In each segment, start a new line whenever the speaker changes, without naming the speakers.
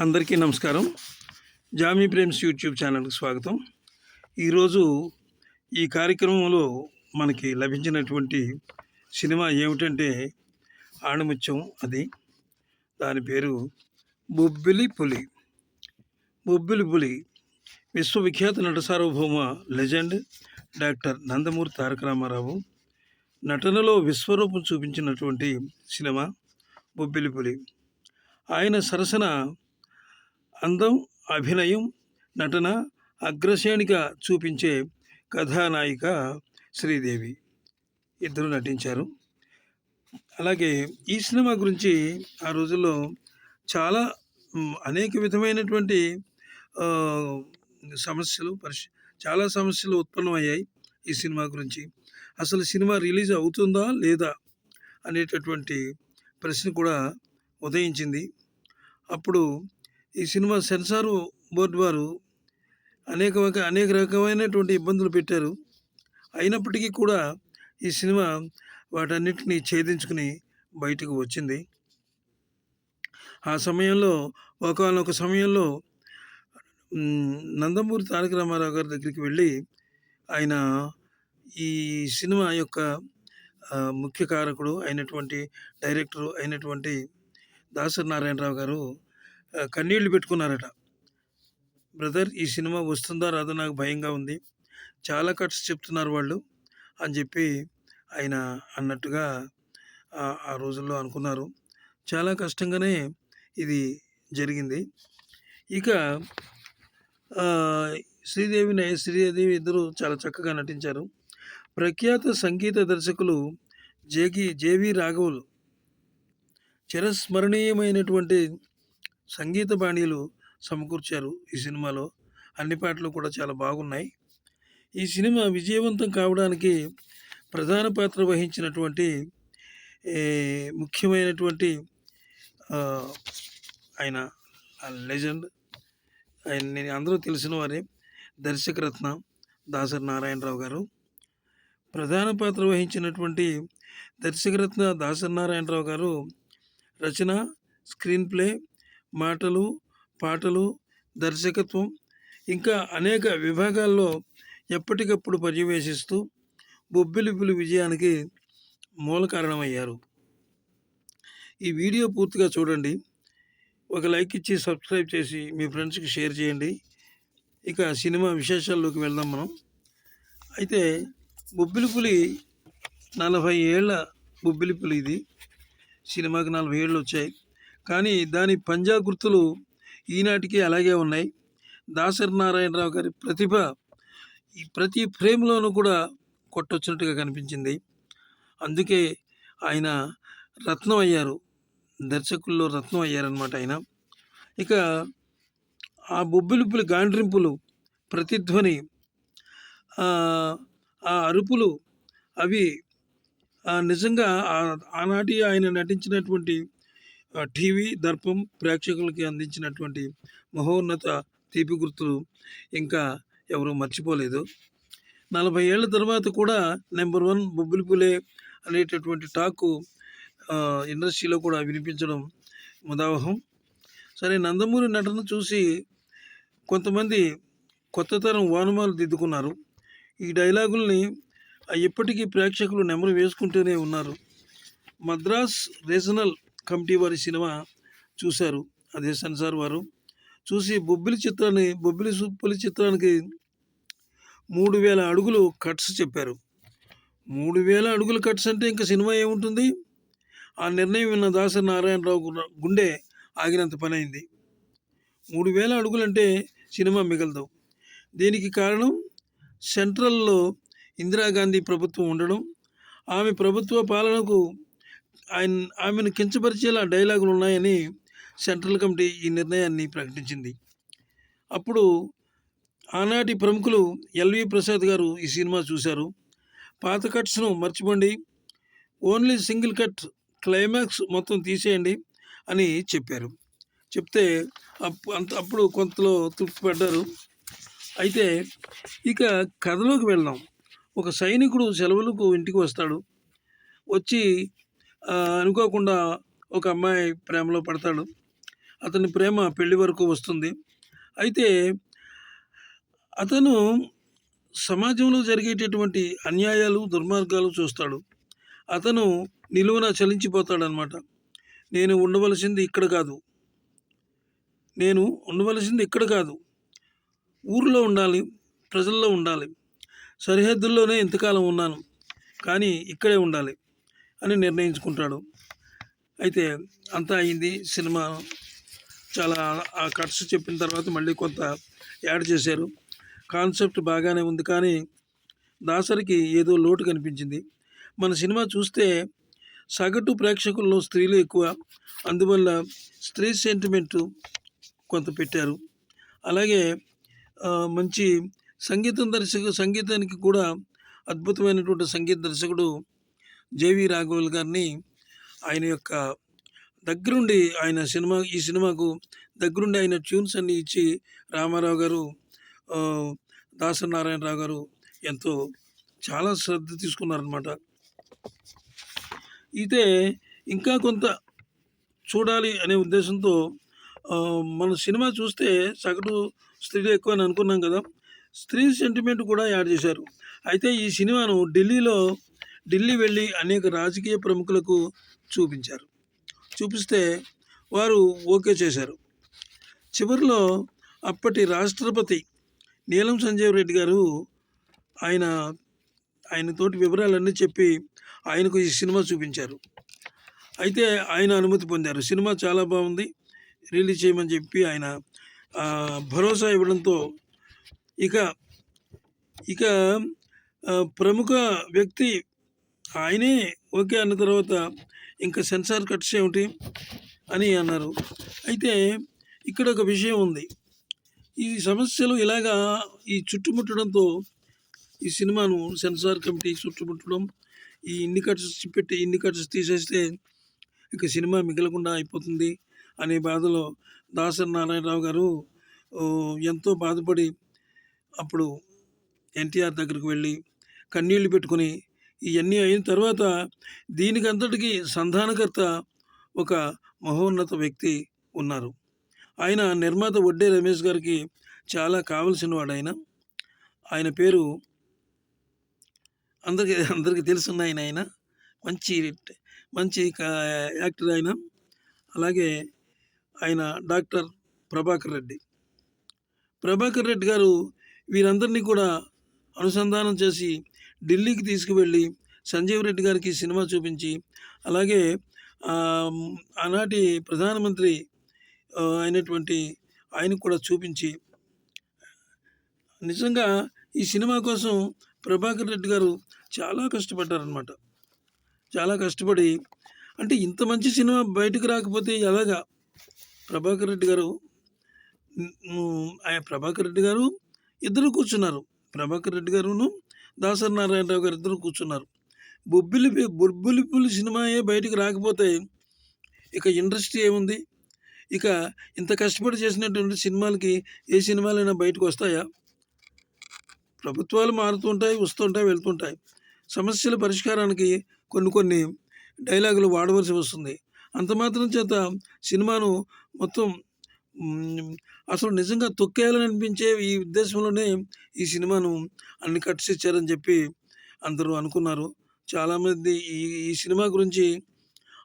అందరికీ నమస్కారం. Jamie Prem's YouTube ఛానల్కి స్వాగతం. ఈరోజు ఈ కార్యక్రమంలో మనకి లభించినటువంటి సినిమా ఏమిటంటే ఆణిముత్యం అది. దాని పేరు బొబ్బిలి పులి. బొబ్బిలి పులి విశ్వవిఖ్యాత నట సార్వభౌమ లెజెండ్ డాక్టర్ నందమూరి తారక రామారావు నటనలో విశ్వరూపం చూపించినటువంటి సినిమా బొబ్బిలి పులి. ఆయన సరసన అందం అభినయం నటన అగ్రశ్రేణిగా చూపించే కథానాయిక శ్రీదేవి. ఇద్దరు నటించారు. అలాగే ఈ సినిమా గురించి ఆ రోజుల్లో చాలా అనేక విధమైనటువంటి సమస్యలు పరిశ చాలా సమస్యలు ఉత్పన్నమయ్యాయి ఈ సినిమా గురించి. అసలు సినిమా రిలీజ్ అవుతుందా లేదా అనేటటువంటి ప్రశ్న కూడా ఉదయించింది. అప్పుడు ఈ సినిమా సెన్సార్ బోర్డు వారు అనేక అనేక రకమైనటువంటి ఇబ్బందులు పెట్టారు. అయినప్పటికీ కూడా ఈ సినిమా వాటన్నిటిని ఛేదించుకుని బయటకు వచ్చింది. ఆ సమయంలో ఒకనొక సమయంలో నందమూరి తారక రామారావు గారి దగ్గరికి వెళ్ళి ఆయన ఈ సినిమా యొక్క ముఖ్య కారకుడు అయినటువంటి డైరెక్టరు అయినటువంటి దాసరి నారాయణరావు గారు కన్నీళ్ళు పెట్టుకున్నారట. బ్రదర్ ఈ సినిమా వస్తుందా రాదో? నాకు భయంగా ఉంది. చాలా కట్స్ చెప్తున్నారు వాళ్ళు అని చెప్పి ఆయన అన్నట్టుగా ఆ- రోజుల్లో అనుకున్నారు. చాలా కష్టంగానే ఇది జరిగింది. ఇక శ్రీదేవి నే- శ్రీదేవి ఇద్దరు చాలా చక్కగా నటించారు. ప్రఖ్యాత సంగీత దర్శకులు జేకి జేవి రాఘవులు. చిరస్మరణీయమైనటువంటి సంగీత బాణీలు సమకూర్చారు ఈ సినిమాలో. అన్ని పాటలు కూడా చాలా బాగున్నాయి. ఈ సినిమా విజయవంతం కావడానికి ప్రధాన పాత్ర వహించినటువంటి ముఖ్యమైనటువంటి ఆయన లెజెండ్ ఆయన నేను అందరూ తెలిసిన వారే దర్శకరత్న దాసరి నారాయణరావు గారు. ప్రధాన పాత్ర వహించినటువంటి దర్శకరత్న దాసరి నారాయణరావు గారు రచన స్క్రీన్ ప్లే మాటలు పాటలు దర్శకత్వం ఇంకా అనేక విభాగాల్లో ఎప్పటికప్పుడు పర్యవేశిస్తూ బొబ్బిలిపులి విజయానికి మూల కారణమయ్యారు. ఈ వీడియో పూర్తిగా చూడండి. ఒక లైక్ ఇచ్చి సబ్స్క్రైబ్ చేసి మీ ఫ్రెండ్స్కి షేర్ చేయండి. ఇక సినిమా విశేషాల్లోకి వెళ్దాం మనం. అయితే బొబ్బిలిపులి నలభై ఏళ్ళ బొబ్బిలిపులి ఇది. సినిమాకి నలభై ఏళ్ళు వచ్చాయి. కానీ దాని పంజా గుర్తులు ఈనాటికి అలాగే ఉన్నాయి. దాసరి నారాయణరావు గారి ప్రతిభ ఈ ప్రతి ఫ్రేమ్లోనూ కూడా కొట్టొచ్చినట్టుగా కనిపించింది. అందుకే ఆయన రత్నం అయ్యారు. దర్శకుల్లో రత్నం అయ్యారనమాట ఆయన. ఇక ఆ బొబ్బిలుపులు గాండ్రింపులు ప్రతిధ్వని ఆ ఆ అరుపులు అవి నిజంగా ఆ- ఆనాటి ఆయన నటించినటువంటి టీవీ దర్పం ప్రేక్షకులకి అందించినటువంటి మహోన్నత తీపి గుర్తులు ఇంకా ఎవరు మర్చిపోలేదు. నలభై ఏళ్ళ తర్వాత కూడా నెంబర్ వన్ బొబ్బిలిపులే అనేటటువంటి టాకు ఇండస్ట్రీలో కూడా వినిపించడం ముదావహం. సరే నందమూరి నటన చూసి కొంతమంది కొత్త తరం వానుమాలు దిద్దుకున్నారు. ఈ డైలాగుల్ని ఎప్పటికీ ఇప్పటికీ ప్రేక్షకులు నెమరు వేసుకుంటూనే ఉన్నారు. మద్రాస్ రీజనల్ కమిటీ వారి సినిమా చూశారు. అదే సెన్సార్ వారు. చూసి బొబ్బిలి చిత్రాన్ని బొబ్బిలి సుబ్బిలి చిత్రానికి మూడు వేల అడుగులు కట్స్ చెప్పారు. మూడు వేల అడుగుల కట్స్ అంటే ఇంకా సినిమా ఏముంటుంది? ఆ నిర్ణయం విన్న దాసరి నారాయణరావు గుండె ఆగినంత పని అయింది మూడు వేల అడుగులంటే సినిమా మిగలదు. దీనికి కారణం సెంట్రల్లో ఇందిరాగాంధీ ప్రభుత్వం ఉండడం. ఆమె ప్రభుత్వ పాలనకు ఆయన ఆమెను కించపరిచేలా డైలాగులు ఉన్నాయని సెంట్రల్ కమిటీ ఈ నిర్ణయాన్ని ప్రకటించింది. అప్పుడు ఆనాటి ప్రముఖులు ఎల్వి ప్రసాద్ గారు ఈ సినిమా చూశారు. పాత కట్స్ను మర్చిపోండి ఓన్లీ సింగిల్ కట్ క్లైమాక్స్ మొత్తం తీసేయండి అని చెప్పారు. చెప్తే అప్పు అంత అప్పుడు కొంతలో తృప్తి పడ్డారు. అయితే ఇక కథలోకి వెళ్దాం. ఒక సైనికుడు సెలవులకు ఇంటికి వస్తాడు. వచ్చి అనుకోకుండా ఒక అమ్మాయి ప్రేమలో పడతాడు. అతని ప్రేమ పెళ్ళి వరకు వస్తుంది. అయితే అతను సమాజంలో జరిగేటటువంటి అన్యాయాలు దుర్మార్గాలు చూస్తాడు. అతను నిలువున చలించిపోతాడనమాట నేను ఉండవలసింది ఇక్కడ కాదు. నేను ఉండవలసింది ఇక్కడ కాదు. ఊరిలో ఉండాలి ప్రజల్లో ఉండాలి. సరిహద్దుల్లోనే ఇంతకాలం ఉన్నాను. కానీ ఇక్కడే ఉండాలి. అని నిర్ణయించుకుంటాడు. అయితే అంతా అయింది సినిమా. చాలా ఆ కట్స్ చెప్పిన తర్వాత మళ్ళీ కొంత యాడ్ చేశారు. కాన్సెప్ట్ బాగానే ఉంది కానీ దాసరికి ఏదో లోటు కనిపించింది. మన సినిమా చూస్తే సగటు ప్రేక్షకుల్లో స్త్రీలు ఎక్కువ. అందువల్ల స్త్రీ సెంటిమెంట్ కొంత పెట్టారు. అలాగే మంచి సంగీతం దర్శకు సంగీతానికి కూడా అద్భుతమైనటువంటి సంగీత దర్శకుడు జేవి రాఘవల్ గారిని ఆయన యొక్క దగ్గరుండి ఆయన సినిమా ఈ సినిమాకు దగ్గరుండి ఆయన ట్యూన్స్ అన్ని ఇచ్చి రామారావు గారు దాసనారాయణరావు గారు ఎంతో చాలా శ్రద్ధ తీసుకున్నారనమాట అయితే ఇంకా కొంత చూడాలి అనే ఉద్దేశంతో మన సినిమా చూస్తే సగటు స్త్రీలు ఎక్కువ అని అనుకున్నాం కదా స్త్రీ సెంటిమెంట్ కూడా యాడ్ చేశారు. అయితే ఈ సినిమాను ఢిల్లీలో ఢిల్లీ వెళ్ళి అనేక రాజకీయ ప్రముఖులకు చూపించారు. చూపిస్తే వారు ఓకే చేశారు. చివరిలో అప్పటి రాష్ట్రపతి నీలం సంజీవ్ రెడ్డి గారు ఆయన ఆయనతోటి వివరాలన్నీ చెప్పి ఆయనకు ఈ సినిమా చూపించారు. అయితే ఆయన అనుమతి పొందారు. సినిమా చాలా బాగుంది. రిలీజ్ చేయమని చెప్పి ఆయన భరోసా ఇవ్వడంతో ఇక ఇక ప్రముఖ వ్యక్తి ఆయనే ఓకే అన్న తర్వాత ఇంకా సెన్సార్ కట్స్ ఏమిటి అని అన్నారు. అయితే ఇక్కడ ఒక విషయం ఉంది. ఈ సమస్యలు ఇలాగా ఈ చుట్టుముట్టడంతో ఈ సినిమాను సెన్సార్ కమిటీ చుట్టుముట్టడం ఈ ఇన్ని కట్స్ పెట్టి ఇన్ని కట్స్ తీసేస్తే ఇక సినిమా మిగలకుండా అయిపోతుంది అనే బాధలో దాసరి నారాయణరావు గారు ఎంతో బాధపడి అప్పుడు ఎన్టీఆర్ దగ్గరికి వెళ్ళి కన్నీళ్ళు పెట్టుకొని ఇవన్నీ అయిన తర్వాత దీనికి అంతటికి సంధానకర్త ఒక మహోన్నత వ్యక్తి ఉన్నారు. ఆయన నిర్మాత వడ్డే రమేష్ గారికి చాలా కావలసిన వాడు ఆయన ఆయన పేరు అందరికీ అందరికీ తెలుసున్న ఆయన ఆయన మంచి మంచి యాక్టర్ ఆయన. అలాగే ఆయన డాక్టర్ ప్రభాకర్ రెడ్డి. ప్రభాకర్ రెడ్డి గారు వీరందరినీ కూడా అనుసంధానం చేసి ఢిల్లీకి తీసుకువెళ్ళి సంజీవ్ రెడ్డి గారికి సినిమా చూపించి అలాగే ఆనాటి ప్రధానమంత్రి అయినటువంటి ఆయనకు కూడా చూపించి నిజంగా ఈ సినిమా కోసం ప్రభాకర్ రెడ్డి గారు చాలా కష్టపడ్డారనమాట చాలా కష్టపడి అంటే ఇంత మంచి సినిమా బయటకు రాకపోతే ఎలాగా? ప్రభాకర్ రెడ్డి గారు ఆయన ప్రభాకర్ రెడ్డి గారు ఇద్దరు కూర్చున్నారు. ప్రభాకర్ రెడ్డి గారును దాసరి నారాయణరావు గారు ఇద్దరు కూర్చున్నారు. బొబ్బిలి బొబ్బిలిపులి సినిమాయే బయటకు రాకపోతే ఇక ఇండస్ట్రీ ఏముంది? ఇక ఇంత కష్టపడి చేసినటువంటి సినిమాలకి ఏ సినిమాలైనా బయటకు వస్తాయా? ప్రభుత్వాలు మారుతుంటాయి వస్తుంటాయి వెళ్తుంటాయి. సమస్యల పరిష్కారానికి కొన్ని కొన్ని డైలాగులు వాడవలసి వస్తుంది. అంత మాత్రం చేత సినిమాను మొత్తం అసలు నిజంగా తొక్కేయాలని అనిపించే ఈ ఉద్దేశంలోనే ఈ సినిమాను అన్ని కట్స్ ఇచ్చారని చెప్పి అందరూ అనుకున్నారు. చాలామంది ఈ ఈ సినిమా గురించి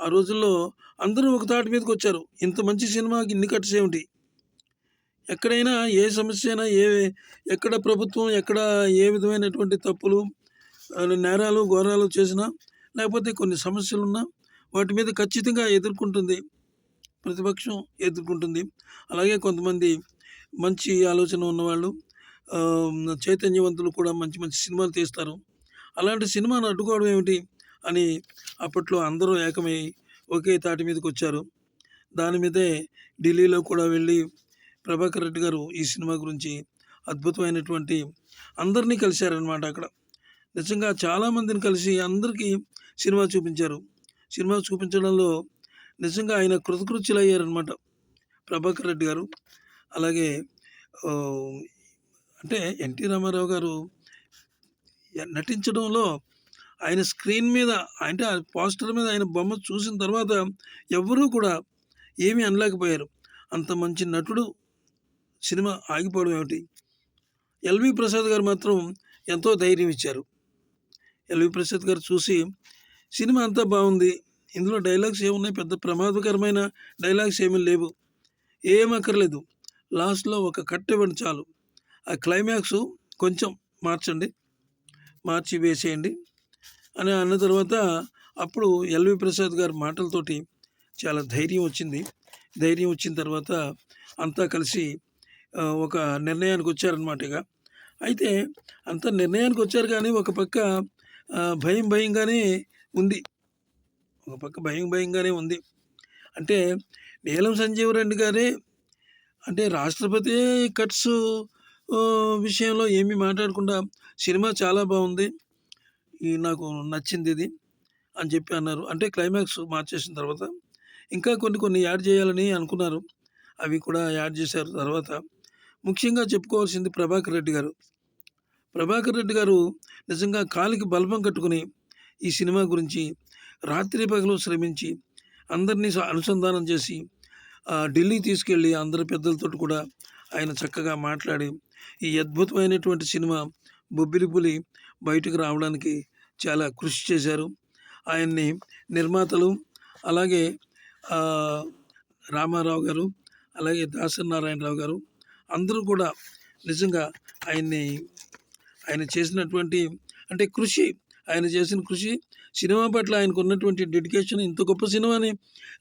ఆ రోజుల్లో అందరూ ఒక తాటి మీదకి వచ్చారు. ఇంత మంచి సినిమాకి ఇన్ని కట్స్ ఏమిటి? ఎక్కడైనా ఏ సమస్య అయినా ఏ ఎక్కడ ప్రభుత్వం ఎక్కడ ఏ విధమైనటువంటి తప్పులు నేరాలు ఘోరాలు చేసినా లేకపోతే కొన్ని సమస్యలు ఉన్నా వాటి మీద ఖచ్చితంగా ఎదుర్కొంటుంది. ప్రతిపక్షం ఎదుర్కొంటుంది. అలాగే కొంతమంది మంచి ఆలోచన ఉన్నవాళ్ళు చైతన్యవంతులు కూడా మంచి మంచి సినిమాలు తీస్తారు. అలాంటి సినిమాను అడ్డుకోవడం ఏమిటి అని అప్పట్లో అందరూ ఏకమై ఒకే తాటి మీదకి వచ్చారు. దాని మీదే ఢిల్లీలో కూడా వెళ్ళి ప్రభాకర్ రెడ్డి గారు ఈ సినిమా గురించి అద్భుతమైనటువంటి అందరినీ కలిశారనమాట అక్కడ. నిజంగా చాలామందిని కలిసి అందరికీ సినిమా చూపించారు. సినిమా చూపించడంలో నిజంగా ఆయన కృతకృత్యులు అయ్యారనమాట ప్రభాకర్ రెడ్డి గారు. అలాగే అంటే ఎన్టీ రామారావు గారు నటించడంలో ఆయన స్క్రీన్ మీద అంటే ఆ పోస్టర్ మీద ఆయన బొమ్మ చూసిన తర్వాత ఎవరూ కూడా ఏమీ అనలేకపోయారు. అంత మంచి నటుడు సినిమా ఆగిపోవడం ఏమిటి? ఎల్వి ప్రసాద్ గారు మాత్రం ఎంతో ధైర్యం ఇచ్చారు. ఎల్వి ప్రసాద్ గారు చూసి సినిమా అంతా బాగుంది ఇందులో డైలాగ్స్ ఏమున్నాయి? పెద్ద ప్రమాదకరమైన డైలాగ్స్ ఏమీ లేవు. ఏం అక్కర్లేదు. లాస్ట్లో ఒక కట్ ఇవ్వండి చాలు. ఆ క్లైమాక్స్ కొంచెం మార్చండి. మార్చి వేసేయండి. అని అన్న తర్వాత అప్పుడు ఎల్వి ప్రసాద్ గారి మాటలతోటి చాలా ధైర్యం వచ్చింది. ధైర్యం వచ్చిన తర్వాత అంతా కలిసి ఒక నిర్ణయానికి వచ్చారనమాట ఇక. అయితే అంత నిర్ణయానికి వచ్చారు కానీ ఒక పక్క భయం భయంగానే ఉంది. ఒక పక్క భయం భయంగానే ఉంది. అంటే నీలం సంజీవ్ రెడ్డి గారే అంటే రాష్ట్రపతి కట్స్ విషయంలో ఏమీ మాట్లాడకుండా సినిమా చాలా బాగుంది. ఈ నాకు నచ్చింది ఇది అని చెప్పి అన్నారు. అంటే క్లైమాక్స్ మార్చేసిన తర్వాత ఇంకా కొన్ని కొన్ని యాడ్ చేయాలని అనుకున్నారు. అవి కూడా యాడ్ చేశారు తర్వాత. ముఖ్యంగా చెప్పుకోవాల్సింది ప్రభాకర్ రెడ్డి గారు. ప్రభాకర్ రెడ్డి గారు నిజంగా కాలికి బల్బం కట్టుకుని ఈ సినిమా గురించి రాత్రి పగలు శ్రమించి అందరినీ అనుసంధానం చేసి ఢిల్లీ తీసుకెళ్ళి అందరి పెద్దలతో కూడా ఆయన చక్కగా మాట్లాడి ఈ అద్భుతమైనటువంటి సినిమా బొబ్బిలిపులి బయటకు రావడానికి చాలా కృషి చేశారు. ఆయన్ని నిర్మాతలు అలాగే రామారావు గారు అలాగే దాసరి నారాయణరావు గారు అందరూ కూడా నిజంగా ఆయన్ని ఆయన చేసినటువంటి అంటే కృషి ఆయన చేసిన కృషి సినిమా పట్ల ఆయనకు ఉన్నటువంటి డెడికేషన్ ఇంత గొప్ప సినిమాని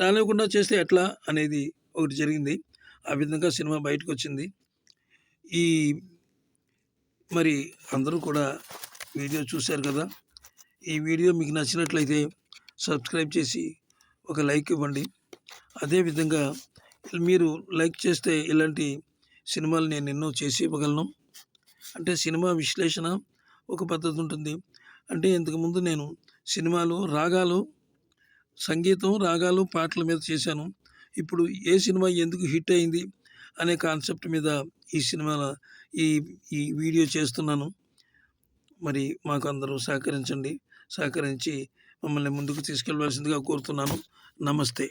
రానివ్వకుండా చేస్తే ఎట్లా అనేది ఒకటి జరిగింది. ఆ విధంగా సినిమా బయటకు వచ్చింది ఈ మరి అందరూ కూడా వీడియో చూశారు కదా? ఈ వీడియో మీకు నచ్చినట్లయితే సబ్స్క్రైబ్ చేసి ఒక లైక్ ఇవ్వండి. అదేవిధంగా మీరు లైక్ చేస్తే ఇలాంటి సినిమాలు నేను ఎన్నో చేసి ఇవ్వగలను. అంటే సినిమా విశ్లేషణ ఒక పద్ధతి ఉంటుంది. అంటే ఇంతకుముందు నేను సినిమాలు రాగాలు సంగీతం రాగాలు పాటల మీద చేశాను. ఇప్పుడు ఏ సినిమా ఎందుకు హిట్ అయింది అనే కాన్సెప్ట్ మీద ఈ సినిమా ఈ ఈ వీడియో చేస్తున్నాను. మరి మాకు అందరూ సహకరించండి. సహకరించి మమ్మల్ని ముందుకు తీసుకెళ్ళవలసిందిగా కోరుతున్నాను. నమస్తే.